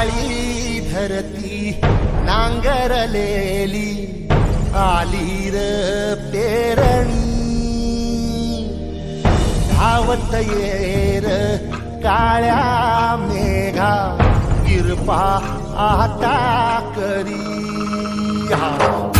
काळी धरती नांगरलेली आली र पेरणी. धावत येर काळ्या मेघा कृपा आता करी. हा.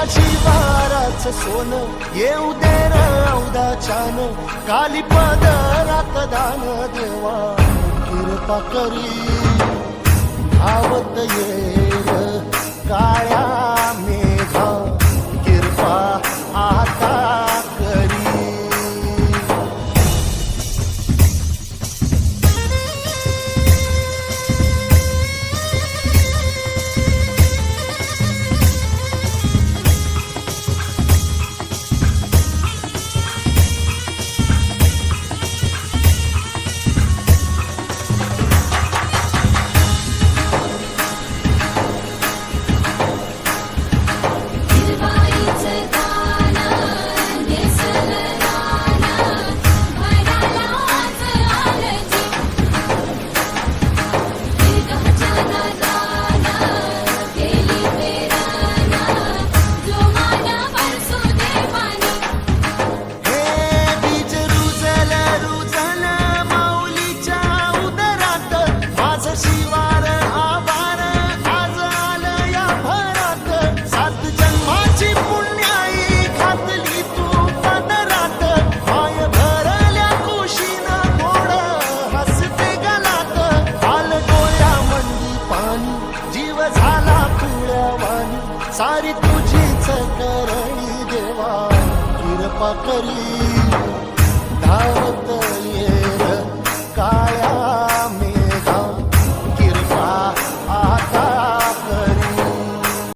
वर्षाची वाराच सोन येऊ दे रौदाच्यान काली पदरात दान देवा कृपा करी. आवत ये काळ्या मे तारी तुझीच करणी देवा कृपा करी धावत ये